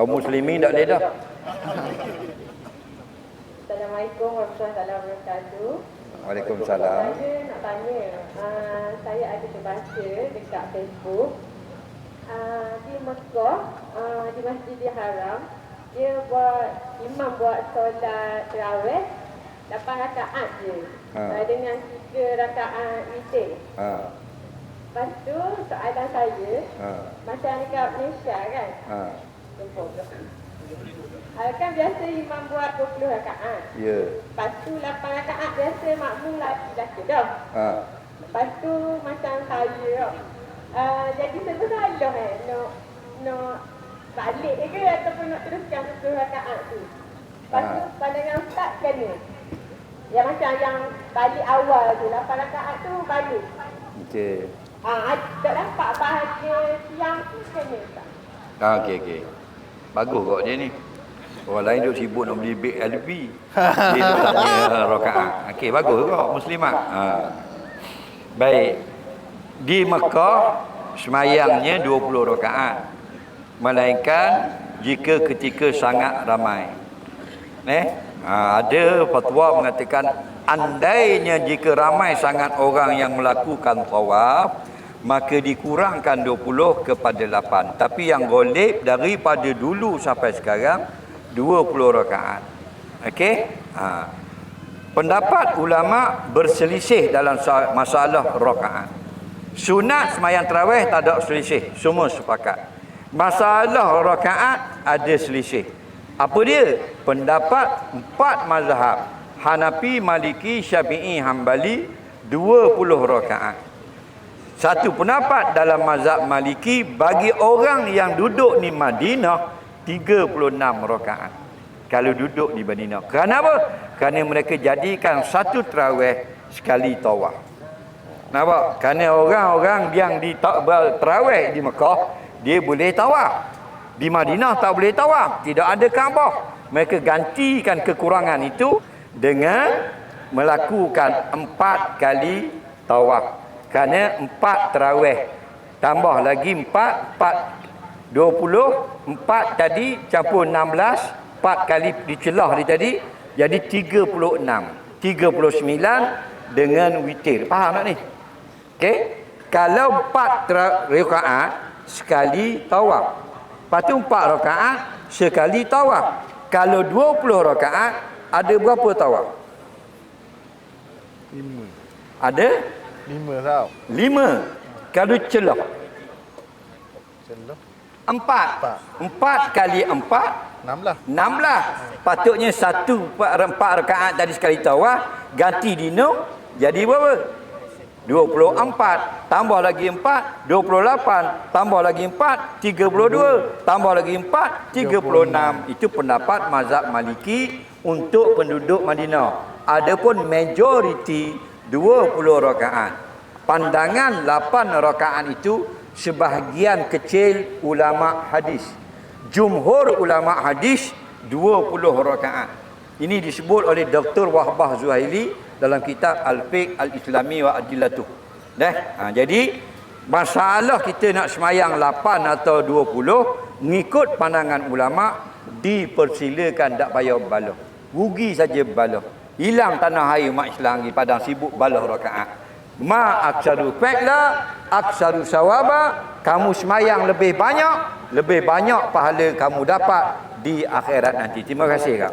Kaum muslimin tak boleh dah. Assalamualaikum warahmatullahi wabarakatuh. Waalaikumsalam. Saya nak tanya, uh, saya ada terbaca dekat Facebook uh, di Mekah, uh, di Masjidil Haram, dia buat imam buat solat tarawih 8 rakaat je. Ha. Uh, dengan 3 rakaat witir. Ha. Lepas tu soalan saya, Ha. macam dekat Malaysia kan? Ha. Uh, kan biasa imam buat 20 rakaat. Ya. Lepas tu 8 rakaat biasa makmum laki-laki dah. Ha. Lepas tu macam saya uh, jadi saya salah eh nak nak balik ke ataupun nak teruskan 10 rakaat tu. Lepas tu Ha. pandangan ustaz kena. Yang macam yang balik awal tu 8 rakaat tu balik. Okey. Ah, tak dapat bahagia siang tu kena tak? Ha, okey okey. Bagus kok dia ni. Orang lain duk sibuk nak beli beg LV. Dia tu tanya rakaat. Okey, bagus kok muslimat. Ha. Baik. Di Mekah semayangnya 20 rakaat. Melainkan jika ketika sangat ramai. Eh? Ha, ada fatwa mengatakan andainya jika ramai sangat orang yang melakukan tawaf maka dikurangkan 20 kepada 8 tapi yang golib daripada dulu sampai sekarang 20 rakaat. Okey? Ha. pendapat ulama berselisih dalam sa- masalah rakaat. Sunat semayang tarawih tak ada selisih. Semua sepakat. Masalah rakaat ada selisih. Apa dia? Pendapat empat mazhab. Hanafi, Maliki, Syafi'i, Hambali 20 rakaat satu pendapat dalam mazhab Maliki bagi orang yang duduk di Madinah 36 rakaat. Kalau duduk di Madinah. Kerana apa? Kerana mereka jadikan satu terawih sekali tawaf. Nampak? Kerana orang-orang yang di ta- ber- terawih di Mekah, dia boleh tawaf. Di Madinah tak boleh tawaf. Tidak ada Kaabah. Mereka gantikan kekurangan itu dengan melakukan empat kali tawaf. Kerana empat terawih. Tambah lagi empat, empat, dua puluh, empat tadi campur enam belas, empat kali dicelah di tadi, jadi tiga puluh enam. Tiga puluh sembilan dengan witir. Faham tak ni? Okey? Kalau empat rakaat, sekali tawaf. Lepas tu empat rakaat, sekali tawaf. Kalau dua puluh rakaat, ada berapa tawaf? Ada Lima tau. lima. Kalau celah. Celah. Empat. Empat. Empat kali empat, Enam lah. enam belas. Patutnya satu empat, rakaat tadi sekali tawaf, ganti dino, jadi berapa? 24. Tambah lagi 4, 28. Tambah lagi 4, 32. Tambah lagi 4, 36. Itu pendapat mazhab Maliki untuk penduduk Madinah. Adapun majoriti 20 rakaat. Pandangan 8 rakaat itu sebahagian kecil ulama hadis. Jumhur ulama hadis 20 rakaat. Ini disebut oleh Dr. Wahbah Zuhaili dalam kitab Al-Fiqh Al-Islami wa Adillatuh. Dah. Ha, jadi masalah kita nak semayang 8 atau 20 mengikut pandangan ulama dipersilakan tak payah balah. Rugi saja balah. Hilang tanah air mak Islam di padang sibuk balah rakaat. Ma aksaru fa'la aksaru sawaba kamu semayang lebih banyak lebih banyak pahala kamu dapat di akhirat nanti. Terima kasih kak.